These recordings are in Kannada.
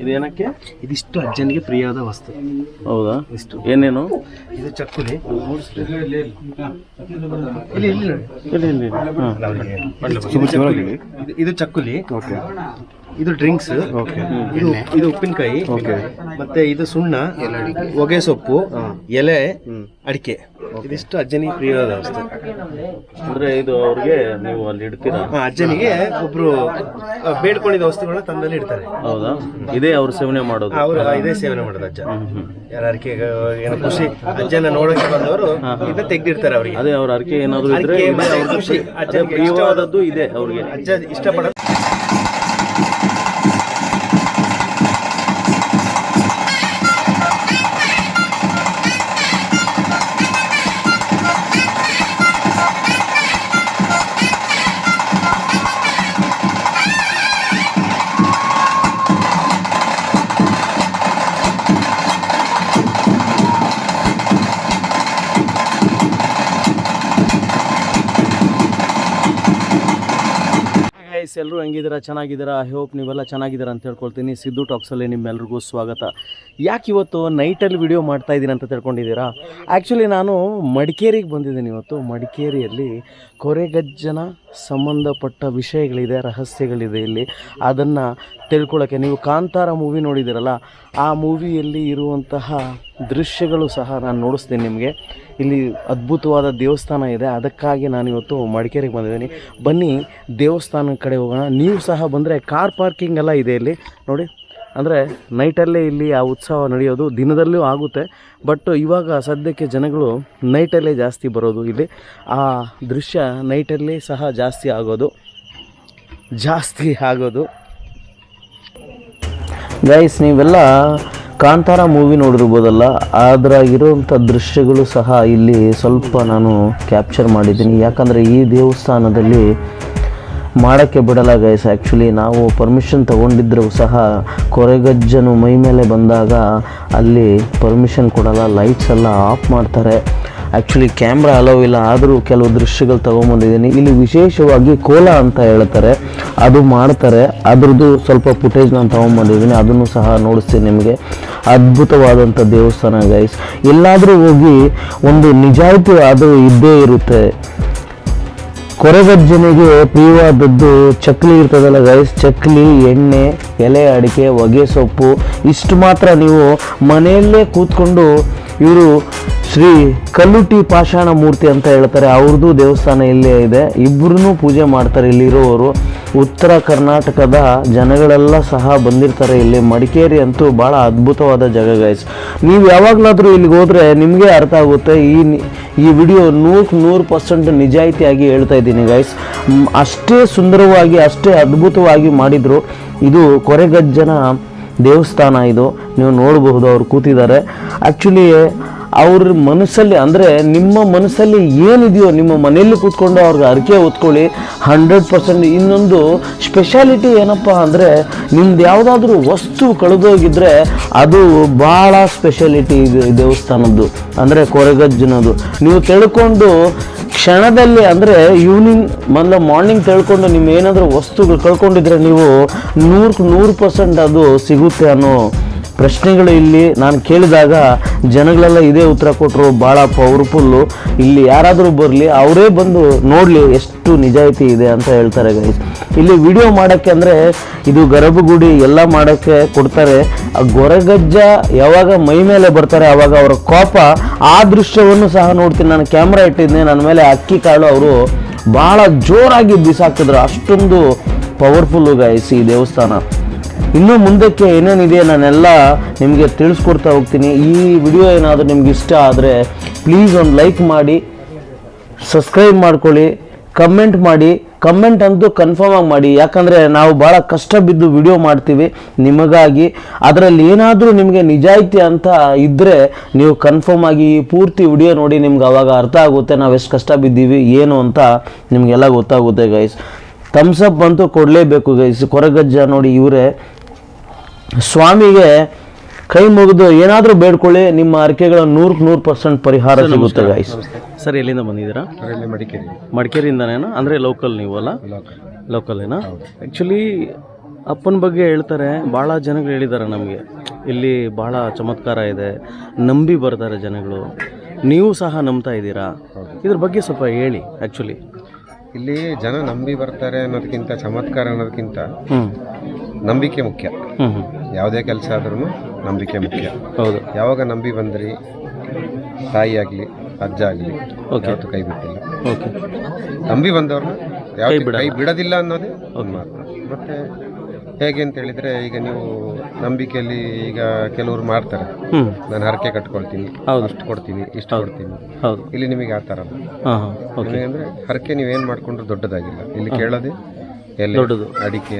ಇದೇನಕ್ಕೆ ಇದಿಷ್ಟು ಅಜ್ಜನಿಗೆ ಪ್ರಿಯವಾದ ವಸ್ತು. ಹೌದಾ? ಇಷ್ಟು ಏನೇನು? ಇದು ಚಕ್ಕುಲಿ. ಇಲ್ಲಿ ಇಲ್ಲಿ ಇಲ್ಲಿ ಹಾಂ. ಇದು- ಇದು ಚಕ್ಕುಲಿ. ಇದು ಡ್ರಿಂಕ್ಸ್. ಇದು ಇದು ಉಪ್ಪಿನಕಾಯಿ. ಮತ್ತೆ ಇದು ಸುಣ್ಣ ಹೊಗೆ ಸೊಪ್ಪು ಎಲೆ ಅಡಿಕೆ. ಇದಿಷ್ಟು ಅಜ್ಜನಿಗೆ ಪ್ರಿಯವಾದ ವಸ್ತು. ಅಂದ್ರೆ ಇದು ಅವ್ರಿಗೆ ನೀವು ಅಲ್ಲಿ ಇಡ್ತೀರಾ? ಹಾ, ಅಜ್ಜನಿಗೆ ಒಬ್ರು ಬೇಡ್ಕೊಂಡಿದ್ದ ವಸ್ತುಗಳನ್ನ ತಂದಲ್ಲಿ ಇಡ್ತಾರೆ. ಹೌದಾ? ಇದೇ ಅವ್ರು ಸೇವನೆ ಮಾಡೋದು. ಅವರು ಇದೇ ಸೇವನೆ ಮಾಡೋದು ಅಜ್ಜ. ಯಾರ ಅಡಿಕೆ ಏನೋ ಖುಷಿ ಅಜ್ಜನ ನೋಡಕ್ಕೆ ಬಂದವರು ಇದನ್ನ ತೆಗ್ದಿರ್ತಾರೆ ಅವರಿಗೆ. ಅದೇ ಅವ್ರ ಅರ್ಕೆ ಏನಾದ್ರು ಇದ್ರೆ ಅರ್ಕೆ ಇದೇ ಮತ್ತೆ ಅವ್ರಿಗೆ ಖುಷಿ. ಅದೇ ಪ್ರಿಯವಾದದ್ದು ಇದೆ ಅವ್ರಿಗೆ. ಅಜ್ಜ ಇಷ್ಟಪಡ ಗೈಸ್ ಎಲ್ಲರೂ ಹೆಂಗಿದ್ದೀರಾ? ಚೆನ್ನಾಗಿದ್ದೀರಾ? ಐ ಹೋಪ್ ನೀವೆಲ್ಲ ಚೆನ್ನಾಗಿದ್ದೀರಾ ಅಂತ ಹೇಳ್ಕೊಳ್ತೀನಿ. ಸಿದ್ದು ಟಾಕ್ಸಲ್ಲಿ ನಿಮ್ಮೆಲ್ರಿಗೂ ಸ್ವಾಗತ. ಯಾಕೆ ಇವತ್ತು ನೈಟಲ್ಲಿ ವಿಡಿಯೋ ಮಾಡ್ತಾ ಇದ್ದೀನಿ ಅಂತ ತಿಳ್ಕೊಂಡಿದ್ದೀರಾ? ಆ್ಯಕ್ಚುಲಿ ನಾನು ಮಡಿಕೇರಿಗೆ ಬಂದಿದ್ದೀನಿ ಇವತ್ತು. ಮಡಿಕೇರಿಯಲ್ಲಿ ಕೊರೆಗಜ್ಜನ ಸಂಬಂಧಪಟ್ಟ ವಿಷಯಗಳಿದೆ, ರಹಸ್ಯಗಳಿದೆ ಇಲ್ಲಿ. ಅದನ್ನು ತಿಳ್ಕೊಳ್ಳೋಕ್ಕೆ ನೀವು ಕಾಂತಾರ ಮೂವಿ ನೋಡಿದ್ದೀರಲ್ಲ, ಆ ಮೂವಿಯಲ್ಲಿ ಇರುವಂತಹ ದೃಶ್ಯಗಳು ಸಹ ನಾನು ನೋಡಿಸ್ತೀನಿ ನಿಮಗೆ. ಇಲ್ಲಿ ಅದ್ಭುತವಾದ ದೇವಸ್ಥಾನ ಇದೆ, ಅದಕ್ಕಾಗಿ ನಾನು ಇವತ್ತು ಮಡಿಕೇರಿಗೆ ಬಂದಿದ್ದೀನಿ. ಬನ್ನಿ ದೇವಸ್ಥಾನದ ಕಡೆ ಹೋಗೋಣ. ನೀವು ಸಹ ಬಂದರೆ ಕಾರ್ ಪಾರ್ಕಿಂಗ್ ಎಲ್ಲ ಇದೆ ಇಲ್ಲಿ. ನೋಡಿ. ಅಂದರೆ ನೈಟಲ್ಲೇ ಇಲ್ಲಿ ಆ ಉತ್ಸವ ನಡೆಯೋದು ದಿನದಲ್ಲೂ ಆಗುತ್ತೆ. ಬಟ್ ಇವಾಗ ಸದ್ಯಕ್ಕೆ ಜನಗಳು ನೈಟಲ್ಲೇ ಜಾಸ್ತಿ ಬರೋದು ಇಲ್ಲಿ. ಆ ದೃಶ್ಯ ನೈಟಲ್ಲೇ ಸಹ ಜಾಸ್ತಿ ಆಗೋದು. ಜಾಸ್ತಿ ಆಗೋದು. ಗೈಸ್ ನೀವೆಲ್ಲ ಕಾಂತಾರ ಮೂವಿ ನೋಡಿರ್ಬೋದಲ್ಲ? ಅದ್ರಾಗಿರುವಂಥ ದೃಶ್ಯಗಳು ಸಹ ಇಲ್ಲಿ ಸ್ವಲ್ಪ ನಾನು ಕ್ಯಾಪ್ಚರ್ ಮಾಡಿದ್ದೀನಿ. ಯಾಕಂದರೆ ಈ ದೇವಸ್ಥಾನದಲ್ಲಿ ಮಾಡೋಕ್ಕೆ ಬಿಡಲ್ಲ ಗೈಸ್ ಆ್ಯಕ್ಚುಲಿ ನಾವು ಪರ್ಮಿಷನ್ ತಗೊಂಡಿದ್ದರೂ ಸಹ ಕೊರೆಗಜ್ಜನು ಮೈ ಮೇಲೆ ಬಂದಾಗ ಅಲ್ಲಿ ಪರ್ಮಿಷನ್ ಕೊಡಲ್ಲ ಲೈಟ್ಸ್ ಎಲ್ಲ ಆಫ್ ಮಾಡ್ತಾರೆ. ಆ್ಯಕ್ಚುಲಿ ಕ್ಯಾಮ್ರಾ ಅಲೋ ಇಲ್ಲ, ಆದರೂ ಕೆಲವು ದೃಶ್ಯಗಳು ತೊಗೊಂಬಂದಿದ್ದೀನಿ. ಇಲ್ಲಿ ವಿಶೇಷವಾಗಿ ಕೋಲ ಅಂತ ಹೇಳ್ತಾರೆ. ಅದು ಮಾಡ್ತಾರೆ. ಅದರದ್ದು ಸ್ವಲ್ಪ ಫುಟೇಜ್ ನಾನು ತೊಗೊಂಬಂದಿದ್ದೀನಿ. ಅದನ್ನು ಸಹ ನೋಡಿಸ್ತೀನಿ ನಿಮಗೆ. ಅದ್ಭುತವಾದಂಥ ದೇವಸ್ಥಾನ ಗೈಸ್ ಎಲ್ಲಾದರೂ ಹೋಗಿ ಒಂದು ನಿಜಾಯಿತಿ ಅದು ಇದ್ದೇ ಇರುತ್ತೆ. ಕೊರೆಗಜ್ಜನಿಗೆ ಪ್ರಿಯವಾದದ್ದು ಚಕ್ಲಿ ಇರ್ತದಲ್ಲ ಗೈಸ್ ಚಕ್ಲಿ, ಎಣ್ಣೆ, ಎಲೆ, ಅಡಿಕೆ, ಹೊಗೆ ಸೊಪ್ಪು, ಇಷ್ಟು ಮಾತ್ರ ನೀವು ಮನೆಯಲ್ಲೇ ಕೂತ್ಕೊಂಡು ಇವರು ಶ್ರೀ ಕಲ್ಲುಟಿ ಪಾಷಾಣ ಮೂರ್ತಿ ಅಂತ ಹೇಳ್ತಾರೆ. ಅವ್ರದ್ದು ದೇವಸ್ಥಾನ ಇಲ್ಲೇ ಇದೆ. ಇಬ್ಬರೂ ಪೂಜೆ ಮಾಡ್ತಾರೆ ಇಲ್ಲಿರೋರು. ಉತ್ತರ ಕರ್ನಾಟಕದ ಜನಗಳೆಲ್ಲ ಸಹ ಬಂದಿರ್ತಾರೆ ಇಲ್ಲಿ. ಮಡಿಕೇರಿ ಅಂತೂ ಭಾಳ ಅದ್ಭುತವಾದ ಜಾಗ ಗೈಸ್ ನೀವು ಯಾವಾಗಲಾದರೂ ಇಲ್ಲಿಗೆ ಹೋದರೆ ನಿಮಗೆ ಅರ್ಥ ಆಗುತ್ತೆ. ಈ ಈ ವಿಡಿಯೋ ನೂರು ನೂರು ಪರ್ಸೆಂಟ್ ನಿಜಾಯಿತಿಯಾಗಿ ಹೇಳ್ತಾ ಇದ್ದೀನಿ ಗೈಸ್ ಅಷ್ಟೇ ಸುಂದರವಾಗಿ, ಅಷ್ಟೇ ಅದ್ಭುತವಾಗಿ ಮಾಡಿದರು. ಇದು ಕೊರೆಗಜ್ಜನ ದೇವಸ್ಥಾನ ಇದು. ನೀವು ನೋಡಬಹುದು, ಅವ್ರು ಕೂತಿದ್ದಾರೆ. ಆ್ಯಕ್ಚುಲಿ ಅವ್ರ ಮನಸ್ಸಲ್ಲಿ ಅಂದರೆ ನಿಮ್ಮ ಮನಸ್ಸಲ್ಲಿ ಏನಿದೆಯೋ ನಿಮ್ಮ ಮನೆಯಲ್ಲಿ ಕೂತ್ಕೊಂಡು ಅವ್ರಿಗೆ ಅರಿಕೆ ಹೊತ್ಕೊಳ್ಳಿ ಹಂಡ್ರೆಡ್ ಪರ್ಸೆಂಟ್ ಇನ್ನೊಂದು ಸ್ಪೆಷಾಲಿಟಿ ಏನಪ್ಪ ಅಂದರೆ ನಿಮ್ದು ಯಾವುದಾದ್ರೂ ವಸ್ತು ಕಳೆದೋಗಿದ್ರೆ ಅದು ಭಾಳ ಸ್ಪೆಷಾಲಿಟಿ ಇದು ದೇವಸ್ಥಾನದ್ದು, ಅಂದರೆ ಕೊರಗಜ್ಜನದು. ನೀವು ತಿಳ್ಕೊಂಡು ಕ್ಷಣದಲ್ಲಿ ಅಂದರೆ ಈವ್ನಿಂಗ್ ಮೊದಲು ಮಾರ್ನಿಂಗ್ ತಿಳ್ಕೊಂಡು ನಿಮ್ಮ ಏನಾದರೂ ವಸ್ತುಗಳು ಕಳ್ಕೊಂಡಿದ್ರೆ ನೀವು ನೂರಕ್ಕೆ ನೂರು ಪರ್ಸೆಂಟ್ ಅದು ಸಿಗುತ್ತೆ ಅನ್ನೋ ಪ್ರಶ್ನೆಗಳು ಇಲ್ಲಿ ನಾನು ಕೇಳಿದಾಗ ಜನಗಳೆಲ್ಲ ಇದೇ ಉತ್ತರ ಕೊಟ್ಟರು ಭಾಳ ಪವರ್ಫುಲ್ಲು ಇಲ್ಲಿ ಯಾರಾದರೂ ಬರಲಿ, ಅವರೇ ಬಂದು ನೋಡಲಿ ಎಷ್ಟು ನಿಜಾಯಿತಿ ಇದೆ ಅಂತ ಹೇಳ್ತಾರೆ ಗೈಸ್ ಇಲ್ಲಿ ವಿಡಿಯೋ ಮಾಡೋಕ್ಕೆ ಅಂದರೆ ಇದು ಗರ್ಭಗುಡಿ ಎಲ್ಲ ಮಾಡೋಕ್ಕೆ ಕೊಡ್ತಾರೆ. ಆ ಗೊರಗಜ್ಜ ಯಾವಾಗ ಮೈ ಮೇಲೆ ಬರ್ತಾರೆ ಆವಾಗ ಅವರ ಕೋಪ, ಆ ದೃಶ್ಯವನ್ನು ಸಹ ನೋಡ್ತೀನಿ. ನಾನು ಕ್ಯಾಮ್ರಾ ಇಟ್ಟಿದ್ದೆ, ನನ್ನ ಮೇಲೆ ಅಕ್ಕಿ ಕಾಳು ಅವರು ಭಾಳ ಜೋರಾಗಿ ಬಿಸಾಕ್ತಿದ್ರು. ಅಷ್ಟೊಂದು ಪವರ್ಫುಲ್ಲು ಗೈಸ್ ಈ ದೇವಸ್ಥಾನ. ಇನ್ನು ಮುಂದಕ್ಕೆ ಏನೇನಿದೆ ನಾನೆಲ್ಲ ನಿಮಗೆ ತಿಳಿಸ್ಕೊಡ್ತಾ ಹೋಗ್ತೀನಿ. ಈ ವಿಡಿಯೋ ಏನಾದರೂ ನಿಮ್ಗೆ ಇಷ್ಟ ಆದರೆ ಪ್ಲೀಸ್ ಒಂದು ಲೈಕ್ ಮಾಡಿ ಸಬ್ಸ್ಕ್ರೈಬ್ ಮಾಡ್ಕೊಳ್ಳಿ ಕಮೆಂಟ್ ಮಾಡಿ ಕಮೆಂಟ್ ಅಂತೂ ಕನ್ಫರ್ಮ್ ಆಗಿ ಮಾಡಿ. ಯಾಕಂದರೆ ನಾವು ಭಾಳ ಕಷ್ಟ ಬಿದ್ದು ವಿಡಿಯೋ ಮಾಡ್ತೀವಿ ನಿಮಗಾಗಿ. ಅದರಲ್ಲಿ ಏನಾದರೂ ನಿಮಗೆ ನಿಜಾಯಿತಿ ಅಂತ ಇದ್ದರೆ ನೀವು ಕನ್ಫರ್ಮ್ ಆಗಿ ಪೂರ್ತಿ ವಿಡಿಯೋ ನೋಡಿ ನಿಮ್ಗೆ ಅವಾಗ ಅರ್ಥ ಆಗುತ್ತೆ ನಾವು ಎಷ್ಟು ಕಷ್ಟ ಬಿದ್ದೀವಿ, ಏನು ಅಂತ ನಿಮಗೆಲ್ಲ ಗೊತ್ತಾಗುತ್ತೆ ಗೈಸ್ ಥಮ್ಸಪ್ ಅಂತೂ ಕೊಡಲೇಬೇಕು ಗೈಸ್ ಕೊರಗಜ್ಜ ನೋಡಿ ಇವರೇ ಸ್ವಾಮಿಗೆ ಕೈ ಮುಗಿದು ಏನಾದರೂ ಬೇಡ್ಕೊಳ್ಳಿ ನಿಮ್ಮ ಅರಿಕೆಗಳ ನೂರಕ್ಕೆ ನೂರು ಪರ್ಸೆಂಟ್ ಪರಿಹಾರ ಸಿಗುತ್ತೆ ಗಾಯ್ಸ್ ಸರ್ ಎಲ್ಲಿಂದ ಬಂದಿದ್ದೀರಾ? ಮಡಿಕೇರಿ. ಮಡಿಕೇರಿಯಿಂದನೇನಾ? ಅಂದರೆ ಲೋಕಲ್ ನೀವು ಅಲ್ಲ? ಲೋಕಲೇನಾ ಆ್ಯಕ್ಚುಲಿ ಅಪ್ಪನ ಬಗ್ಗೆ ಹೇಳ್ತಾರೆ ಭಾಳ ಜನಗಳು ಹೇಳಿದ್ದಾರೆ ನಮಗೆ. ಇಲ್ಲಿ ಭಾಳ ಚಮತ್ಕಾರ ಇದೆ ನಂಬಿ ಬರ್ತಾರೆ ಜನಗಳು. ನೀವು ಸಹ ನಂಬ್ತಾ ಇದ್ದೀರಾ? ಇದ್ರ ಬಗ್ಗೆ ಸ್ವಲ್ಪ ಹೇಳಿ ಆ್ಯಕ್ಚುಲಿ ಇಲ್ಲಿ ಜನ ನಂಬಿ ಬರ್ತಾರೆ ಅನ್ನೋದಕ್ಕಿಂತ ಚಮತ್ಕಾರ ಅನ್ನೋದಕ್ಕಿಂತ ಹ್ಞೂ ನಂಬಿಕೆ ಮುಖ್ಯ. ಹ್ಞೂ ಹ್ಞೂ ಯಾವುದೇ ಕೆಲಸ ಆದ್ರೂ ನಂಬಿಕೆ ಮುಖ್ಯ. ಹೌದು. ಯಾವಾಗ ನಂಬಿ ಬಂದ್ರಿ ತಾಯಿ ಆಗಲಿ ಅಜ್ಜ ಆಗಲಿ ಯಾವತ್ತು ಕೈ ಬಿಟ್ಟಿಲ್ಲ. ಓಕೆ. ನಂಬಿ ಬಂದವ್ರನ್ನ ಯಾವುದೇ ಕೈ ಬಿಡೋದಿಲ್ಲ ಅನ್ನೋದೇ ಒಂದು ಮಾತು. ಮತ್ತೆ ಹೇಗೆ ಅಂತ ಹೇಳಿದ್ರೆ ಈಗ ನೀವು ನಂಬಿಕೆಯಲ್ಲಿ ಈಗ ಕೆಲವರು ಮಾಡ್ತಾರೆ. ನಾನು ಹರಕೆ ಕಟ್ಕೊಳ್ತೀನಿ. ಅಷ್ಟು ಕೊಡ್ತೀನಿ ಇಷ್ಟು ಕೊಡ್ತೀನಿ. ಹೌದು. ಇಲ್ಲಿ ನಿಮಗೆ ಆ ಥರ ಅಂದ್ರೆ ಹರಕೆ ನೀವೇನು ಮಾಡ್ಕೊಂಡ್ರು ದೊಡ್ಡದಾಗಿಲ್ಲ. ಇಲ್ಲಿ ಕೇಳೋದೇ ಎಲೆ ದೊಡ್ಡದು. ಅಡಿಕೆ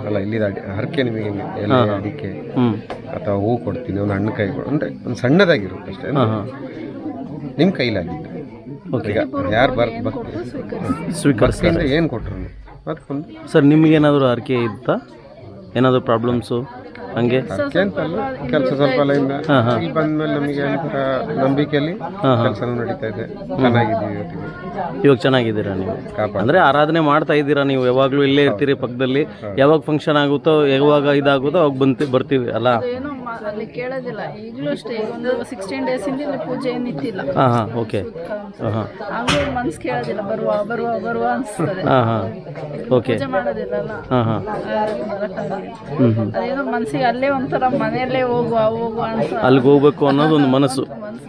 ಅಲ್ಲ ಇಲ್ಲಿ ಹರಕೆ ನಿಮಗೆ ಹೆಂಗೆ? ಎಲೆ ಅಡಿಕೆ ಹ್ಞೂ ಅಥವಾ ಹೂ ಕೊಡ್ತೀನಿ ಒಂದು ಹಣ್ಣು ಕೈ ಕೊಡು ಅಂದ್ರೆ ಒಂದು ಸಣ್ಣದಾಗಿರುತ್ತೆ ಅಷ್ಟೇ ನಿಮ್ಮ ಕೈಲಾಗಿದ್ದು ಓಕೆ. ಈಗ ಯಾರು ಬರ್ ಸ್ವೀಕರಿಸಿ ಅಂದ್ರೆ ಏನು ಕೊಟ್ರು ಅದಕ್ಕೊಂದು ಸರ್ ನಿಮಗೇನಾದರೂ ಹರಕೆ ಇತ್ತಾ? ಏನಾದರೂ ಪ್ರಾಬ್ಲಮ್ಸು ಹಂಗೆ? ಕೆಲಸ ಸ್ವಲ್ಪ ಲೈನ್ ಹಾಂ ಹಾಂ. ಇಲ್ಲಿ ಬಂದ್ಮೇಲೆ ನಮಗೆ ಒಂಥರ ನಂಬಿಕೆಯಲ್ಲಿ ಕೆಲಸನೂ ನಡೀತಾ ಇದೆ. ಚೆನ್ನಾಗಿದ್ದೀವಿ ಇವತ್ತಿಗೆ ಇವಾಗ ಚೆನ್ನಾಗಿದ್ದೀರಾ ನೀವು? ಅಂದ್ರೆ ಅಂದರೆ ಆರಾಧನೆ ಮಾಡ್ತಾ ಇದ್ದೀರಾ ನೀವು? ಯಾವಾಗಲೂ ಇಲ್ಲೇ ಇರ್ತೀರಿ ಪಕ್ಕದಲ್ಲಿ. ಯಾವಾಗ ಫಂಕ್ಷನ್ ಆಗುತ್ತೋ ಯಾವಾಗ ಇದಾಗುತ್ತೋ ಅವಾಗ ಬಂತಿ ಬರ್ತೀವಿ ಅಲ್ಲ? ಅಲ್ಲಿ ಕೇಳೋದಿಲ್ಲ. ಈಗಲೂ ಅಷ್ಟೇ ಈಗ ಒಂದು ಸಿಕ್ಸ್ಟೀನ್ ಡೇಸ್ ಇಂದ ಇಲ್ಲಿ ಪೂಜೆ ಏನಿತ್ತಿಲ್ಲ ಹಾಂ ಹಾಂ ಓಕೆ ಹಾಂ ಹಾಂ. ಹಂಗೂ ಮನ್ಸು ಕೇಳೋದಿಲ್ಲ ಬರುವ ಬರುವ ಬರುವ ಅನ್ಸ್ತದೆ. ಹಾಂ ಹಾಂ. ಓಕೆ ಪೂಜೆ ಮಾಡೋದಿಲ್ಲಲ್ಲ ಹಾಂ ಹಾಂ. ಅದೇನೋ ಮನ್ಸಿಗೆ ಅಲ್ಲೇ ಒಂಥರ ಮನೆಯಲ್ಲೇ ಹೋಗುವ ಹೋಗುವ ಅಂತ ಅಲ್ಲಿಗೆ ಹೋಗ್ಬೇಕು ಅನ್ನೋದು ಒಂದು ಮನಸ್ಸು.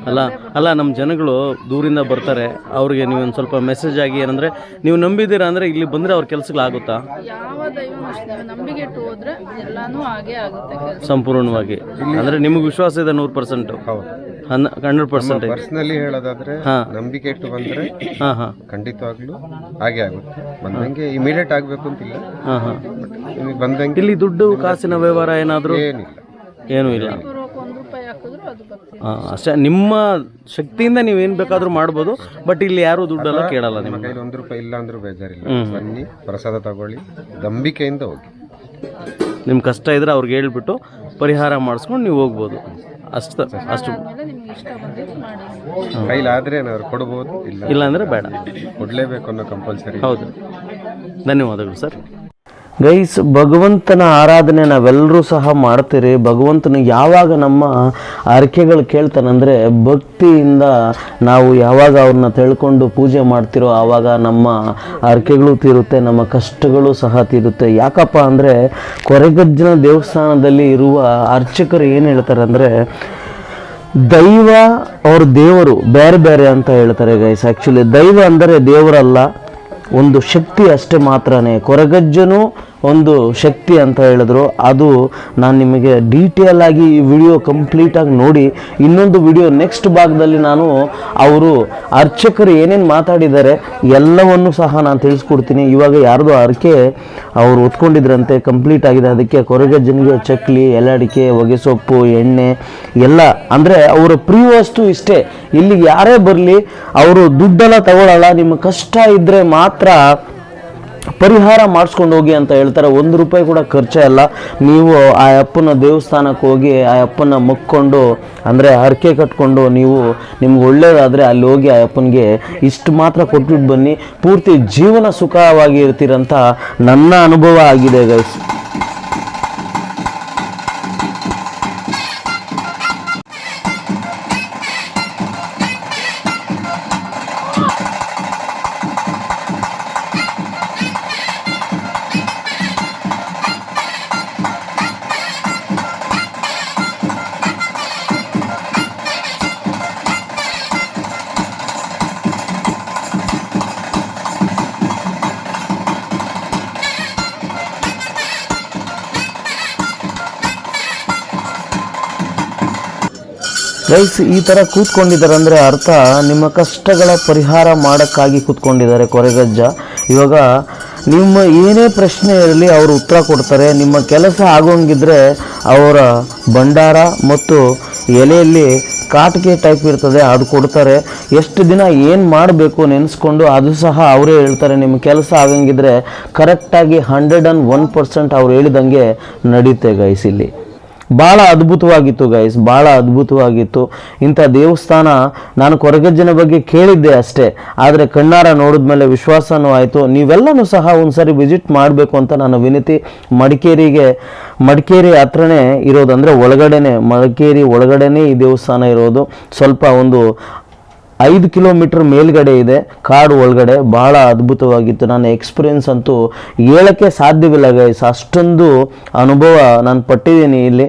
ಅಲ್ಲ ಅಲ್ಲ ನಮ್ಮ ಜನಗಳು ದೂರಿಂದ ಬರ್ತಾರೆ. ಅವ್ರಿಗೆ ನೀವು ಒಂದು ಸ್ವಲ್ಪ ಮೆಸೇಜ್ ಆಗಿ ಏನಂದರೆ ನೀವು ನಂಬಿದ್ದೀರಾ ಅಂದರೆ ಇಲ್ಲಿ ಬಂದರೆ ಅವ್ರ ಕೆಲಸಗಳಾಗುತ್ತಾ? ಯಾವ ದೈವನೂ ಅಷ್ಟೇ. ನಂಬಿಕೆ ಇಟ್ಟು ಹೋದ್ರೆ ಎಲ್ಲಾನು ಹಾಗೆ ಆಗುತ್ತೆ ಸಂಪೂರ್ಣವಾಗಿ. ಅಂದರೆ ನಿಮಗೆ ವಿಶ್ವಾಸ ಇದೆ ನೂರು ಪರ್ಸೆಂಟು ಹೌದು. ಹಂಡ್ರೆಡ್ ಪರ್ಸೆಂಟ್ ಪರ್ಸ್ನಲಿ ಹೇಳೋದಾದ್ರೆ ನಂಬಿಕೆ ಇಟ್ಟು ಬಂದ್ರೆ ಹಾಂ ಹಾಂ. ಖಂಡಿತವಾಗ್ಲೂ ಹಾಗೆ ಆಗುತ್ತೆ. ಬಂದಂಗೆ ಇಮಿಡಿಯೇಟ್ ಆಗಬೇಕು ಅಂತಿಲ್ಲ. ಹಾಂ ಹಾಂ. ನಿಮಗೆ ಬಂದಂಗೆ ಇಲ್ಲಿ ದುಡ್ಡು ಕಾಸಿನ ವ್ಯವಹಾರ ಏನಾದರೂ? ಏನಿಲ್ಲ. ಏನೂ ಇಲ್ಲ. ಅಷ್ಟೇ. ನಿಮ್ಮ ಶಕ್ತಿಯಿಂದ ನೀವೇನು ಬೇಕಾದರೂ ಮಾಡ್ಬೋದು. ಬಟ್ ಇಲ್ಲಿ ಯಾರು ದುಡ್ಡೆಲ್ಲ ಕೇಳಲ್ಲ ನಿಮ್ಮ ನಿಮಗೆ. ಕೈಲಿ ಒಂದು ರೂಪಾಯಿ ಇಲ್ಲ ಅಂದ್ರೂ ಬೇಜಾರಿಲ್ಲ. ಬನ್ನಿ ಪ್ರಸಾದ ತಗೊಳ್ಳಿ ನಂಬಿಕೆಯಿಂದ ಹೋಗಿ. ನಿಮ್ಮ ಕಷ್ಟ ಇದ್ರೆ ಅವ್ರಿಗೆ ಹೇಳ್ಬಿಟ್ಟು ಪರಿಹಾರ ಮಾಡಿಸ್ಕೊಂಡು ನೀವು ಹೋಗ್ಬೋದು. ಅಷ್ಟು ಅಷ್ಟು. ಕೈಲಾದರೆ ನಿಮ್ಗೆ ಇಷ್ಟ ಬಂದಿದ್ದು ಮಾಡಿ. ಕೈಲಾದ್ರೆ ಏನಾದ್ರು ಕೊಡ್ಬೋದು ಇಲ್ಲ. ಇಲ್ಲಾಂದರೆ ಬೇಡ. ಕೊಡ್ಲೇಬೇಕು ಅನ್ನೋ ಕಂಪಲ್ಸರಿ ಹೌದು. ಧನ್ಯವಾದಗಳು ಸರ್. ಗೈಸ್, ಭಗವಂತನ ಆರಾಧನೆ ನಾವೆಲ್ಲರೂ ಸಹ ಮಾಡ್ತೀರಿ. ಭಗವಂತನು ಯಾವಾಗ ನಮ್ಮ ಹರಕೆಗಳು ಕೇಳ್ತಾನಂದರೆ ಭಕ್ತಿಯಿಂದ ನಾವು ಯಾವಾಗ ಅವ್ರನ್ನ ತಿಳ್ಕೊಂಡು ಪೂಜೆ ಮಾಡ್ತಿರೋ ಆವಾಗ ನಮ್ಮ ಹರಕೆಗಳು ತೀರುತ್ತೆ, ನಮ್ಮ ಕಷ್ಟಗಳು ಸಹ ತೀರುತ್ತೆ. ಯಾಕಪ್ಪ ಅಂದರೆ ಕೊರೆಗಜ್ಜನ ದೇವಸ್ಥಾನದಲ್ಲಿ ಇರುವ ಅರ್ಚಕರು ಏನು ಹೇಳ್ತಾರೆ ಅಂದರೆ ದೈವ ಅವ್ರ ದೇವರು ಬೇರೆ ಬೇರೆ ಅಂತ ಹೇಳ್ತಾರೆ ಗೈಸ್. ಆ್ಯಕ್ಚುಲಿ ದೈವ ಅಂದರೆ ದೇವರಲ್ಲ ಒಂದು ಶಕ್ತಿ ಅಷ್ಟೇ ಮಾತ್ರನೇ. ಕೊರಗಜ್ಜನು ಒಂದು ಶಕ್ತಿ ಅಂತ ಹೇಳಿದ್ರು. ಅದು ನಾನು ನಿಮಗೆ ಡೀಟೇಲ್ ಆಗಿ ಈ ವಿಡಿಯೋ ಕಂಪ್ಲೀಟಾಗಿ ನೋಡಿ, ಇನ್ನೊಂದು ವಿಡಿಯೋ ನೆಕ್ಸ್ಟ್ ಭಾಗದಲ್ಲಿ ನಾನು ಅವರು ಅರ್ಚಕರು ಏನೇನು ಮಾತಾಡಿದ್ದಾರೆ ಎಲ್ಲವನ್ನು ಸಹ ನಾನು ತಿಳಿಸ್ಕೊಡ್ತೀನಿ. ಇವಾಗ ಯಾರ್ದು ಅರ್ಕೆ ಅವರು ಒತ್ಕೊಂಡಿದ್ರಂತೆ ಕಂಪ್ಲೀಟ್ ಆಗಿದೆ. ಅದಕ್ಕೆ ಕೊರಗಜ್ಜನಿಗೆ ಚಕ್ಲಿ ಎಲೆ ಅಡಿಕೆ ಹೊಗೆಸೊಪ್ಪು, ಎಣ್ಣೆ ಎಲ್ಲ. ಅಂದರೆ ಅವರ ಪ್ರಿಯ ವಸ್ತು ಇಷ್ಟೇ. ಇಲ್ಲಿಗೆ ಯಾರೇ ಬರಲಿ, ಅವರು ದುಡ್ಡೆಲ್ಲ ತಗೊಳ್ಳಲ್ಲ ನಿಮ್ಮ ಕಷ್ಟ ಇದ್ದರೆ ಮಾತ್ರ ಪರಿಹಾರ ಮಾಡಿಸ್ಕೊಂಡು ಹೋಗಿ ಅಂತ ಹೇಳ್ತಾರೆ. ಒಂದು ರೂಪಾಯಿ ಕೂಡ ಖರ್ಚೇ ಅಲ್ಲ. ನೀವು ಆ ಅಪ್ಪನ ದೇವಸ್ಥಾನಕ್ಕೆ ಹೋಗಿ ಆ ಅಪ್ಪನ ಮುಕ್ಕೊಂಡು, ಅಂದರೆ ಹರಕೆ ಕಟ್ಕೊಂಡು ನೀವು ನಿಮ್ಗೆ ಒಳ್ಳೇದಾದರೆ ಅಲ್ಲಿ ಹೋಗಿ ಆ ಅಪ್ಪನಿಗೆ ಇಷ್ಟು ಮಾತ್ರ ಕೊಟ್ಬಿಟ್ಟು ಬನ್ನಿ. ಪೂರ್ತಿ ಜೀವನ ಸುಖವಾಗಿ ಇರ್ತೀರಂತ ನನ್ನ ಅನುಭವ ಆಗಿದೆ ಗೈಸ್ ಗೈಸ್, ಈ ಥರ ಕೂತ್ಕೊಂಡಿದ್ದಾರೆ ಅಂದರೆ ಅರ್ಥ ನಿಮ್ಮ ಕಷ್ಟಗಳ ಪರಿಹಾರ ಮಾಡೋಕ್ಕಾಗಿ ಕೂತ್ಕೊಂಡಿದ್ದಾರೆ ಕೊರೆಗಜ್ಜ. ಇವಾಗ ನಿಮ್ಮ ಏನೇ ಪ್ರಶ್ನೆ ಇರಲಿ ಅವರು ಉತ್ತರ ಕೊಡ್ತಾರೆ. ನಿಮ್ಮ ಕೆಲಸ ಆಗೋಂಗಿದ್ರೆ ಅವರ ಭಂಡಾರ ಮತ್ತು ಎಲೆಯಲ್ಲಿ ಕಾಟಿಗೆ ಟೈಪ್ ಇರ್ತದೆ, ಅದು ಕೊಡ್ತಾರೆ. ಎಷ್ಟು ದಿನ ಏನು ಮಾಡಬೇಕು ನೆನೆಸ್ಕೊಂಡು ಅದು ಸಹ ಅವರೇ ಹೇಳ್ತಾರೆ. ನಿಮ್ಮ ಕೆಲಸ ಆಗಂಗಿದ್ರೆ ಕರೆಕ್ಟಾಗಿ ಹಂಡ್ರೆಡ್ ಆ್ಯಂಡ್ ಒನ್ ಪರ್ಸೆಂಟ್ ಅವ್ರು ಹೇಳಿದಂಗೆ ನಡೆಯುತ್ತೆ ಗೈಸ್ ಇಲ್ಲಿ. ಭಾಳ ಅದ್ಭುತವಾಗಿತ್ತು ಗೈಸ್ ಭಾಳ ಅದ್ಭುತವಾಗಿತ್ತು. ಇಂಥ ದೇವಸ್ಥಾನ ನಾನು ಕೊರಗಜ್ಜನ ಬಗ್ಗೆ ಕೇಳಿದ್ದೆ ಅಷ್ಟೇ. ಆದರೆ ಕಣ್ಣಾರ ನೋಡಿದ ಮೇಲೆ ವಿಶ್ವಾಸನೂ ಆಯಿತು. ನೀವೆಲ್ಲನೂ ಸಹ ಒಂದ್ಸರಿ ವಿಸಿಟ್ ಮಾಡಬೇಕು ಅಂತ ನಾನು ವಿನಂತಿ. ಮಡಿಕೇರಿಗೆ, ಮಡಿಕೇರಿ ಹತ್ರನೇ ಇರೋದು ಅಂದರೆ ಒಳಗಡೆನೆ, ಮಡಿಕೇರಿ ಒಳಗಡೆನೇ ಈ ದೇವಸ್ಥಾನ ಇರೋದು. ಸ್ವಲ್ಪ ಒಂದು ಐದು ಕಿಲೋಮೀಟರ್ ಮೇಲ್ಗಡೆ ಇದೆ. ಕಾಡು ಒಳಗಡೆ ಬಹಳ ಅದ್ಭುತವಾಗಿತ್ತು. ನನ್ನ ಎಕ್ಸ್ಪೀರಿಯನ್ಸ್ ಅಂತೂ ಹೇಳೋಕ್ಕೆ ಸಾಧ್ಯವಿಲ್ಲ ಗೈಸ್ ಅಷ್ಟೊಂದು ಅನುಭವ ನಾನು ಪಟ್ಟಿದ್ದೀನಿ ಇಲ್ಲಿ.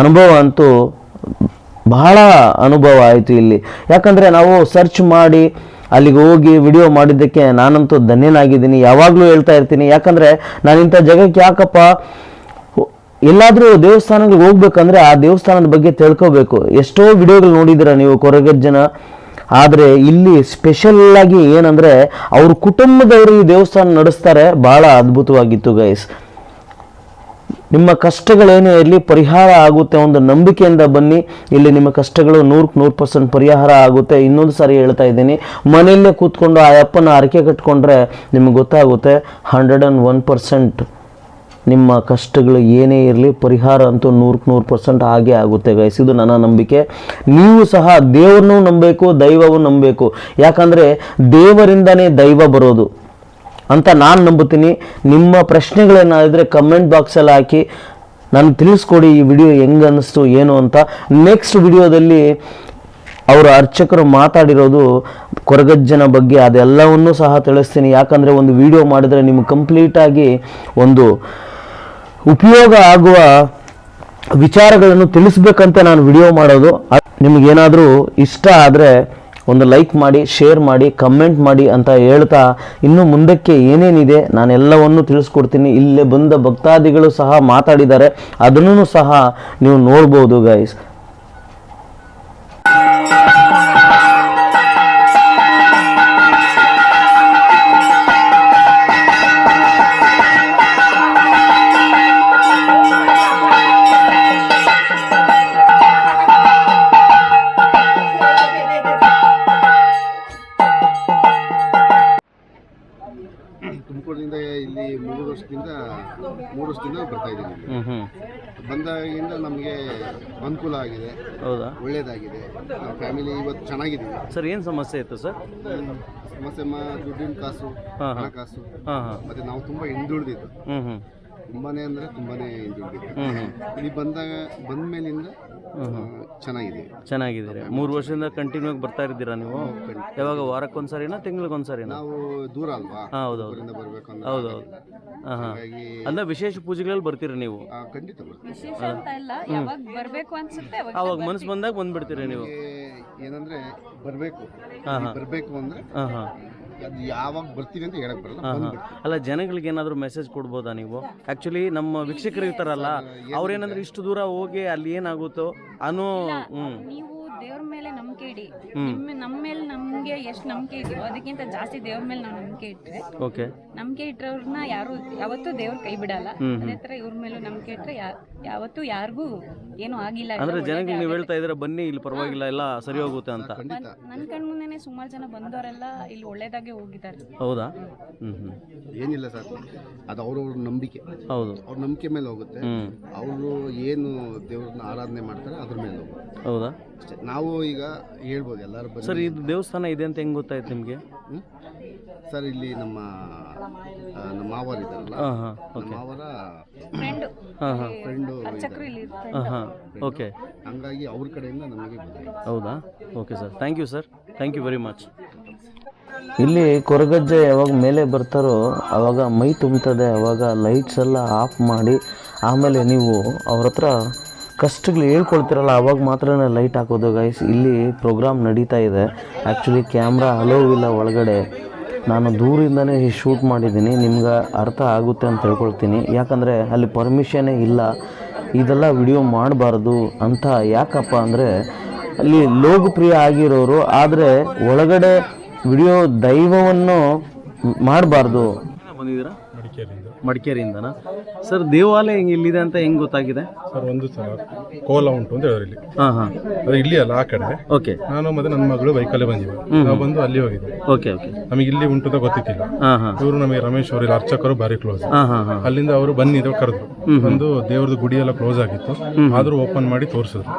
ಅನುಭವ ಅಂತೂ ಬಹಳ ಅನುಭವ ಆಯಿತು ಇಲ್ಲಿ. ಯಾಕಂದರೆ ನಾವು ಸರ್ಚ್ ಮಾಡಿ, ಅಲ್ಲಿಗೆ ಹೋಗಿ ವಿಡಿಯೋ ಮಾಡಿದ್ದಕ್ಕೆ ನಾನಂತೂ ಧನ್ಯನಾಗಿದ್ದೀನಿ. ಯಾವಾಗಲೂ ಹೇಳ್ತಾ ಇರ್ತೀನಿ. ಯಾಕಂದರೆ ನಾನು ಇಂಥ ಜಾಗಕ್ಕೆ ಯಾಕಪ್ಪ, ಎಲ್ಲಾದರೂ ದೇವಸ್ಥಾನಗಳಿಗೆ ಹೋಗ್ಬೇಕಂದ್ರೆ ಆ ದೇವಸ್ಥಾನದ ಬಗ್ಗೆ ತಿಳ್ಕೋಬೇಕು. ಎಷ್ಟೋ ವಿಡಿಯೋಗಳು ನೋಡಿದ್ದೀರ ನೀವು, ಕೊರಗಜ್ಜನ ಆದರೆ ಇಲ್ಲಿ ಸ್ಪೆಷಲ್ ಆಗಿ ಏನಂದ್ರೆ ಅವ್ರ ಕುಟುಂಬದವರು ಈ ದೇವಸ್ಥಾನ ನಡೆಸ್ತಾರೆ ಬಹಳ ಅದ್ಭುತವಾಗಿತ್ತು ಗೈಸ್ ನಿಮ್ಮ ಕಷ್ಟಗಳೇನೇ ಇರಲಿ, ಪರಿಹಾರ ಆಗುತ್ತೆ ಒಂದು ನಂಬಿಕೆಯಿಂದ ಬನ್ನಿ. ಇಲ್ಲಿ ನಿಮ್ಮ ಕಷ್ಟಗಳು ನೂರಕ್ಕೆ ನೂರು ಪರ್ಸೆಂಟ್ ಪರಿಹಾರ ಆಗುತ್ತೆ. ಇನ್ನೊಂದು ಸಾರಿ ಹೇಳ್ತಾ ಇದ್ದೀನಿ, ಮನೆಯಲ್ಲೇ ಕೂತ್ಕೊಂಡು ಆ ಅಪ್ಪನ ಅರಕೆ ಕಟ್ಕೊಂಡ್ರೆ ನಿಮ್ಗೆ ಗೊತ್ತಾಗುತ್ತೆ ಹಂಡ್ರೆಡ್ ಆ್ಯಂಡ್ ಒನ್ ಪರ್ಸೆಂಟ್ ನಿಮ್ಮ ಕಷ್ಟಗಳು ಏನೇ ಇರಲಿ ಪರಿಹಾರ ಅಂತೂ ನೂರಕ್ಕೆ ನೂರು ಪರ್ಸೆಂಟ್ ಹಾಗೆ ಆಗುತ್ತೆ ಗೈಸ್ ಇದು ನನ್ನ ನಂಬಿಕೆ. ನೀವು ಸಹ ದೇವರನ್ನೂ ನಂಬಬೇಕು, ದೈವವೂ ನಂಬಬೇಕು. ಯಾಕಂದರೆ ದೇವರಿಂದನೇ ದೈವ ಬರೋದು ಅಂತ ನಾನು ನಂಬುತ್ತೀನಿ. ನಿಮ್ಮ ಪ್ರಶ್ನೆಗಳೇನಾದರೆ ಕಮೆಂಟ್ ಬಾಕ್ಸಲ್ಲಿ ಹಾಕಿ ನಾನು ತಿಳಿಸ್ಕೊಡಿ ಈ ವಿಡಿಯೋ ಹೆಂಗೆ ಅನ್ನಿಸ್ತು ಏನು ಅಂತ. ನೆಕ್ಸ್ಟ್ ವಿಡಿಯೋದಲ್ಲಿ ಅವರ ಅರ್ಚಕರು ಮಾತಾಡಿರೋದು ಕೊರಗಜ್ಜನ ಬಗ್ಗೆ, ಅದೆಲ್ಲವನ್ನೂ ಸಹ ತಿಳಿಸ್ತೀನಿ. ಯಾಕಂದರೆ ಒಂದು ವಿಡಿಯೋ ಮಾಡಿದರೆ ನಿಮ್ಗೆ ಕಂಪ್ಲೀಟಾಗಿ ಒಂದು ಉಪಯೋಗ ಆಗುವ ವಿಚಾರಗಳನ್ನು ತಿಳಿಸ್ಬೇಕಂತ ನಾನು ವಿಡಿಯೋ ಮಾಡೋದು. ನಿಮಗೇನಾದರೂ ಇಷ್ಟ ಆದರೆ ಒಂದು ಲೈಕ್ ಮಾಡಿ ಶೇರ್ ಮಾಡಿ ಕಮೆಂಟ್ ಮಾಡಿ ಅಂತ ಹೇಳ್ತಾ ಇನ್ನು ಮುಂದಕ್ಕೆ ಏನೇನಿದೆ ನಾನೆಲ್ಲವನ್ನು ತಿಳಿಸ್ಕೊಡ್ತೀನಿ. ಇಲ್ಲೇ ಬಂದ ಭಕ್ತಾದಿಗಳು ಸಹ ಮಾತಾಡಿದ್ದಾರೆ. ಅದನ್ನು ಸಹ ನೀವು ನೋಡ್ಬೋದು ಗೈಸ್ ಅನುಕೂಲ ಆಗಿದೆ. ಹೌದಾ? ಒಳ್ಳೇದಾಗಿದೆ. ನಮ್ಮ ಫ್ಯಾಮಿಲಿ ಇವತ್ತು ಚೆನ್ನಾಗಿದ್ದೀವಿ. ಸರ್ ಏನು ಸಮಸ್ಯೆ ಇತ್ತು ಸರ್? ಸಮಸ್ಯೆ ಮಾ ದುಡ್ಡಿನ ಕಾಸು ಹಣಕಾಸು ಹಾಂ ಹಾಂ. ಮತ್ತೆ ನಾವು ತುಂಬ ಹಿಂದುಳಿದಿದ್ದು. ಹ್ಞೂ ಹ್ಞೂ ತುಂಬಾನೇ ಅಂದರೆ ತುಂಬಾನೇ ಹ್ಞೂ ಇಲ್ಲಿ ಬಂದಾಗ ಬಂದ ಮೇಲಿಂದ ಚೆನ್ನಾಗಿದೆ. ಚೆನ್ನಾಗಿದ್ದೀರಿ. ಮೂರು ವರ್ಷದಿಂದ ಕಂಟಿನ್ಯೂ ಆಗಿ ಬರ್ತಾ ಇದ್ದೀರಾ ನೀವು? ಯಾವಾಗ ವಾರಕ್ಕೊಂದ್ಸರಿನಾ ತಿಂಗಳಿಗೊಂದ್ಸರಿನಾ? ನಾವು ದೂರ ಅಲ್ವಾ? ಹಾಂ ಹೌದು ಹೌದು. ಬರಬೇಕು ಅಂದ್ರೆ ಹೌದು ಹೌದು. ಹಾಂ ಹಾಂ. ಹಾಗಾಗಿ ಅಂದ್ರೆ ವಿಶೇಷ ಪೂಜೆಗಳಲ್ಲಿ ಬರ್ತೀರಾ ನೀವು? ಆ, ಖಂಡಿತ ವಿಶೇಷ ಅಂತ ಇಲ್ಲ. ಯಾವಾಗ ಬರ್ಬೇಕು ಅನ್ಸುತ್ತೆ ಅವಾಗ ಮನಸ್ಸು ಬಂದಾಗ ಬಂದ್ಬಿಡ್ತೀರಿ ನೀವು. ಏನಂದ್ರೆ ಬರಬೇಕು. ಹಾಂ ಹಾಂ. ಬರಬೇಕು ಅಂದ್ರೆ ಹಾಂ ಹಾಂ. ಅದು ಯಾವಾಗ ಬರ್ತೀನಿ ಅಂತ ಹೇಳಕ್ ಬರಲ್ಲ ಹಾಂ ಹಾಂ ಅಲ್ಲ ಜನಗಳಿಗೆ ಏನಾದರೂ ಮೆಸೇಜ್ ಕೊಡ್ಬೋದಾ ನೀವು? ಆ್ಯಕ್ಚುಲಿ ನಮ್ಮ ವೀಕ್ಷಕರು ಇರ್ತಾರಲ್ಲ ಅವ್ರೇನಂದ್ರೆ ಇಷ್ಟು ದೂರ ಹೋಗಿ ಅಲ್ಲಿ ಏನಾಗುತ್ತೋ ಅನ್ನೋ ಹ್ಞೂ ನೀವು ದೇವ್ರ ಮೇಲೆ ನಂಬಿಕೆ ಇಡಿ. ನಿಮ್ಮ ನಮ್ಮ ಮೇಲೆ ನಮ್ಗೆ ಎಷ್ಟು ನಂಬಿಕೆ ಇದೆಯೋ ಅದಕ್ಕಿಂತ ಜಾಸ್ತಿ ದೇವ್ರ ಮೇಲೆ ನಾವು ನಂಬಿಕೆ ಇಟ್ರೆ ಓಕೆ ನಂಬಿಕೆ ಇಟ್ಟವ್ರನ್ನ ಯಾರು ಯಾವತ್ತೂ ದೇವ್ರ ಕೈ ಬಿಡಲ್ಲ. ಅದೇ ತರ ಇವ್ರ ಮೇಲೂ ನಂಬಿಕೆ ಇಟ್ರೆ ಯಾ- ಯಾವತ್ತೂ ಯಾರಿಗೂ ಏನು ಆಗಿಲ್ಲ ಅಂದ್ರೆ ಜನಗಳು ನೀವು ಹೇಳ್ತಾ ಇದ್ರೆ ಬನ್ನಿ ಇಲ್ಲಿ ಪರವಾಗಿಲ್ಲ ಎಲ್ಲ ಸರಿ ಹೋಗುತ್ತೆ ಅಂತ. ಖಂಡಿತ. ನನ್ನ ಕಣ್ ಮುಂದೆನೆ ಸುಮಾರು ಜನ ಬಂದವರೆಲ್ಲ ಇಲ್ಲಿ ಒಳ್ಳೇದಾಗೆ ಹೋಗಿದ್ದಾರೆ. ಹೌದಾ? ಹ್ಞೂ ಹ್ಞೂ ಏನಿಲ್ಲ ಸರ್ ಅದು ಅವ್ರವ್ರ ನಂಬಿಕೆ. ಹೌದು. ಅವ್ರ ನಂಬಿಕೆ ಮೇಲೆ ಹೋಗುತ್ತೆ. ಹ್ಞೂ ಅವರು ಏನು ದೇವ್ರನ್ನ ಆರಾಧನೆ ಮಾಡ್ತಾರೆ ಅದ್ರ ಮೇಲೆ ಹೋಗುತ್ತೆ. ಹೌದಾ? ಅಷ್ಟೇ. ನಾವು ಈಗ ಹೇಳ್ಬೋದು ಎಲ್ಲರೂ ಸರ್ ಇದು ದೇವಸ್ಥಾನ ಇದೆ ಅಂತ ಹೆಂಗ್ ಗೊತ್ತಾಯ್ತು ನಿಮಗೆ? ಹ್ಮ್? ಸರ್ ಇಲ್ಲಿ ನಮ್ಮ ಆ, ನಮ್ಮ ಮಾವರ್ ಇದ್ದಾರಲ್ಲ ಹಾಂ ಹಾಂ ನಮ್ಮ ಮಾವರ ಫ್ರೆಂಡ್ ಹಾಂ ಹಾಂ. ಫ್ರೆಂಡು ಹಾಂ ಹಾಂ ಓಕೆ. ಹಂಗಾಗಿ ಅವ್ರ ಕಡೆಯಿಂದ ನಮಗೆ ಹೌದಾ? Okay sir. Thank you sir thank you very much ಇಲ್ಲಿ ಕೊರಗಜ್ಜೆ ಯಾವಾಗ ಮೇಲೆ ಬರ್ತಾರೋ ಆವಾಗ ಮೈ ತುಂಬ್ತದೆ ಅವಾಗ ಲೈಟ್ಸ್ ಎಲ್ಲ ಆಫ್ ಮಾಡಿ ಆಮೇಲೆ ನೀವು ಅವ್ರ ಹತ್ರ ಕಷ್ಟಗಳು ಹೇಳ್ಕೊಳ್ತಿರಲ್ಲ ಅವಾಗ ಮಾತ್ರ ಲೈಟ್ ಹಾಕೋದು ಗೈಸ್ ಇಲ್ಲಿ ಪ್ರೋಗ್ರಾಮ್ ನಡೀತಾ ಇದೆ. ಆ್ಯಕ್ಚುಲಿ ಕ್ಯಾಮ್ರಾ ಅಲೋ ಇಲ್ಲ ಒಳಗಡೆ. ನಾನು ದೂರಿಂದನೇ ಶೂಟ್ ಮಾಡಿದ್ದೀನಿ. ನಿಮ್ಗೆ ಅರ್ಥ ಆಗುತ್ತೆ ಅಂತ ಹೇಳ್ಕೊಳ್ತೀನಿ. ಯಾಕಂದರೆ ಅಲ್ಲಿ ಪರ್ಮಿಷನೇ ಇಲ್ಲ. ಇದೆಲ್ಲ ವಿಡಿಯೋ ಮಾಡಬಾರ್ದು ಅಂತ ಯಾಕಪ್ಪ ಅಂದರೆ ಅಲ್ಲಿ ಲೋಕಪ್ರಿಯ ಆಗಿರೋರು ಆದರೆ ಒಳಗಡೆ ವಿಡಿಯೋ ದೈವವನ್ನು ಮಾಡಬಾರ್ದು. ಬಂದಿದ್ದೀರಾ? ಮಡಿಕೇರಿಯಿಂದ. ಮಡಿಕೇರಿಯಿಂದನಾ? ಸರ್ ದೇವಾಲಯ ಹೆಂಗೆ ಇಲ್ಲಿದೆ ಅಂತ ಹೆಂಗೆ ಗೊತ್ತಾಗಿದೆ? ಸರ್ ಒಂದು ಸಲ ಕೋಲ ಉಂಟು ಅಂತ ಹೇಳಿದ್ರು ಇಲ್ಲಿ ಹಾಂ ಹಾಂ. ಅದು ಇಲ್ಲಿ ಅಲ್ಲ ಆ ಕಡೆ. ಓಕೆ. ನಾನು ಮತ್ತೆ ನನ್ನ ಮಗಳು ಬೈಕಲ್ಲೇ ಬಂದಿವೆ. ನಾವು ಬಂದು ಅಲ್ಲಿ ಹೋಗಿದ್ದೆ. Okay okay. ನಮಗೆ ಇಲ್ಲಿ ಉಂಟು ಅಂತ ಗೊತ್ತಿತ್ತಿಲ್ಲ ಹಾಂ ಹಾಂ. ಇವರು ನಮಗೆ ರಮೇಶ್ ಅವರು ಇಲ್ಲಿ ಅರ್ಚಕರು ಬಾರಿ ಕ್ಲೋಸ್ ಹಾಂ ಹಾಂ ಹಾಂ. ಅಲ್ಲಿಂದ ಅವರು ಬನ್ನಿ ಅಂತ ಕರೆದ್ರು ಒಂದು ದೇವ್ರದ್ದು ಗುಡಿ ಎಲ್ಲ ಕ್ಲೋಸ್ ಆಗಿತ್ತು. ಆದರೂ ಓಪನ್ ಮಾಡಿ ತೋರಿಸಿದ್ರು.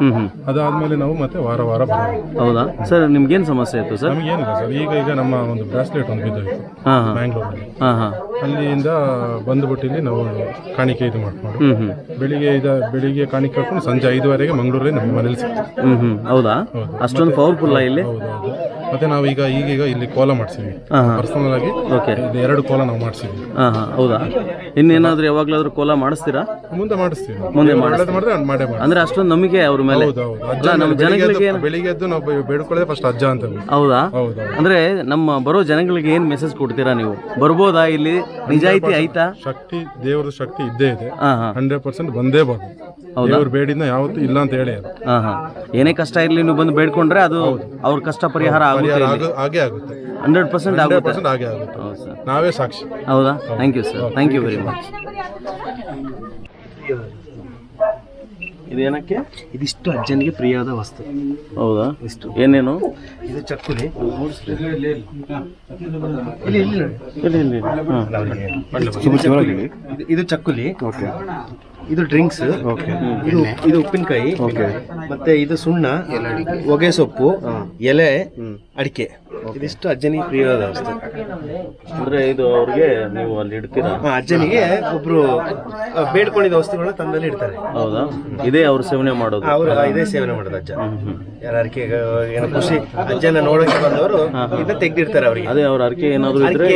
ಅದಾದ್ಮೇಲೆ ನಾವು ಮತ್ತೆ ವಾರ ವಾರ ಬರೋದು. ಹೌದಾ? ಸರ್ ನಿಮ್ಗೇನು ಸಮಸ್ಯೆ ಇತ್ತು ಸರ್? ನಮಗೆ ನಮಗೇನಿಲ್ಲ ಸರ್. ಈಗ ಈಗ ನಮ್ಮ ಒಂದು ಬ್ರಾಸ್ಲೆಟ್ ಒಂದು ಬಿದ್ದೋಯ್ತು ಹಾಂ ಹಾಂ. ಬ್ಯಾಂಗ್ಳೂರಲ್ಲಿ ಹಾಂ ಹಾಂ. ಅಲ್ಲಿಂದ ಬಂದ್ಬಿಟ್ಟು ಇಲ್ಲಿ ನಾವು ಕಾಣಿಕೆ ಇದು ಮಾಡ್ಕೊಂಡು. ಬೆಳಿಗ್ಗೆ ಇದ ಬೆಳಿಗ್ಗೆ ಕಾಣಿಕೆ ಹಾಕೊಂಡು ಸಂಜೆ ಐದುವರೆಗೆ ಮಂಗಳೂರಲ್ಲಿ ನಮ್ಮ ಮನೇಲಿ ಹ್ಞೂ ಹೌದಾ? ಅಷ್ಟೊಂದು ಪವರ್ಫುಲ್ಲ ಇಲ್ಲಿ? ಹೌದೌದು ಮತ್ತೆ ನಾವೀಗ ಈಗೀಗ ಇಲ್ಲಿ ಕೋಲ ಮಾಡ್ಸಿದ್ವಿ. ಹಾಂ. ಪರ್ಸನಲ್ ಆಗಿ ಎರಡು ಕೋಲ ನಾವು ಮಾಡ್ಸಿದ್ವಿ. ಹಾ ಹಾಂ ಹೌದಾ? ಇನ್ನೇನಾದ್ರೂ ಯಾವಾಗ್ಲಾದ್ರೂ ಕೋಲ ಮಾಡಿಸ್ತೀರಾ? ಮುಂದೆ ಮಾಡಿಸ್ತೀವಿ ಮುಂದೆ ಮಾಡಿದ್ರೆ ಅದ್ ಮಾಡೇ ಮಾಡಿ ಅಂದ್ರೆ ಅಷ್ಟೊಂದು ನಮಗೆ ಅವ್ರ ಮೇಲೆ. ಹೌದು ಹೌದು. ಅಜ್ಜ ಅಲ್ಲ, ನಮ್ಮ ಬೆಳಿಗ್ಗೆ ಜನಗಳಿಗೆ ಎದ್ದು- ಬೆಳಿಗ್ಗೆ ಎದ್ದು ನಾವು ಬೆ- ಬೇಡ್ಕೊಳ್ಳೋದೇ ಫಸ್ಟ್ ಅಜ್ಜ ಅಂತ. ಹೌದಾ? ಹೌದು ಹೌದು. ಅಂದ್ರೆ ನಮ್ಮ ಬರೋ ಜನಗಳಿಗೆ ಏನ್ ಮೆಸೇಜ್ ಕೊಡ್ತೀರಾ ನೀವು? ಬರ್ಬೋದಾ ಇಲ್ಲಿ? ನಿಜಾಯಿತಿ ಆಯ್ತಾ? ಶಕ್ತಿ ದೇವರ ಶಕ್ತಿ ಇದ್ದೇ ಇದೆ. ಹಾ ಹಾ. ಹಂಡ್ರೆಡ್ ಪರ್ಸೆಂಟ್ ಬಂದೇ ಬಂದು ದೇವ್ರ ಬೇಡಿನ ಯಾವತ್ತೂ ಇಲ್ಲ ಅಂತ ಹೇಳಿ ಅದು. ಹಾ ಹಾ. ಏನೇ ಕಷ್ಟ ಇರ್ಲಿ ನೀವು ಬಂದು ಬೇಡ್ಕೊಂಡ್ರೆ ಅದು ಅವ್ರ ಕಷ್ಟ ಪರಿಹಾರ ಆಗುತ್ತೆ ಪರಿಹಾರ ಆಗ- ಆಗೇ ಆಗುತ್ತೆ. ಹಂಡ್ರೆಡ್ ಪರ್ಸೆಂಟ್ ಹಂಡ್ರೆಡ್ ಆಗುತ್ತೆ. ಪರ್ಸೆಂಟ್ ಆಗೇ ಆಗುತ್ತೆ. ಹೌದು ಸರ್. ನಾವೇ ಸಾಕ್ಷಿ. ಹೌದಾ? Thank you sir thank you very much ಇದೇನಕ್ಕೆ? ಇದಿಷ್ಟು ಅಜ್ಜನಿಗೆ ಪ್ರಿಯವಾದ ವಸ್ತು. ಹೌದಾ? ಇಷ್ಟು ಏನೇನು? ಇದು ಚಕ್ಕುಲಿ. ಇಲ್ಲಿ ಇಲ್ಲಿ ಹಾಂ. ಇದು- ಇದು ಚಕ್ಕುಲಿ. ಇದು ಡ್ರಿಂಕ್ಸ್ ಇದು ಇದು ಉಪ್ಪಿನಕಾಯಿ ಮತ್ತೆ ಇದು ಸುಣ್ಣ ಹೊಗೆ ಸೊಪ್ಪು ಎಲೆ ಅಡಿಕೆ. ಇದಿಷ್ಟು ಅಜ್ಜನಿಗೆ ಪ್ರಿಯವಾದ ವಸ್ತು. ಅಂದ್ರೆ ಇದು ಅವ್ರಿಗೆ ನೀವು ಅಲ್ಲಿ ಇಡ್ತೀರಾ? ಅಜ್ಜನಿಗೆ ಒಬ್ರು ಬೇಡ್ಕೊಂಡಿದ್ದ ವಸ್ತುಗಳನ್ನ ತಂದಲ್ಲಿ ಇಡ್ತಾರೆ. ಹೌದಾ? ಇದೇ ಅವ್ರು ಸೇವನೆ ಮಾಡೋದು. ಅವರು ಇದೇ ಸೇವನೆ ಮಾಡೋದು ಅಜ್ಜ. ಯಾರ ಏನೋ ಖುಷಿ ಅಜ್ಜನ ನೋಡಕ್ಕೆ ಬಂದವರು ಇದನ್ನ ತೆಗ್ದಿರ್ತಾರೆ ಅವರಿಗೆ. ಅದೇ ಅವ್ರ ಅರ್ಕೆ ಏನಾದ್ರು ಇದ್ರೆ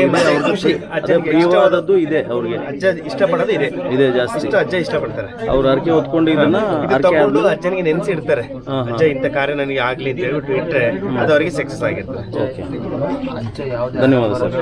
ಖುಷಿ. ಅಜ್ಜ ಪ್ರಿಯವಾದದ್ದು ಇದೆ ಅವ್ರಿಗೆ. ಅಜ್ಜ ಇಷ್ಟಪಡೋದು ಇದೆ. ಇದೆ ಜಾಸ್ತಿ. ಅಜ್ಜ ಅಜ್ಜ ಇಷ್ಟಪಡ್ತಾರೆ ಅವ್ರು ಅರ್ಕೆ ಹೊತ್ಕೊಂಡು ಇದನ್ನ ತಗೊಂಡು ಅಜ್ಜನಿಗೆ ನೆನೆಸಿ ಇಡ್ತಾರೆ ಅಜ್ಜ ಇಂತ ಕಾರ್ಯ ನನಗೆ ಆಗ್ಲಿ ಅಂತ ಹೇಳ್ಬಿಟ್ಟು ಇಟ್ರೆ ಅದು ಅವರಿಗೆ ಸಕ್ಸಸ್ ಆಗಿರ್ತದೆ. ಧನ್ಯವಾದ ಸರ್.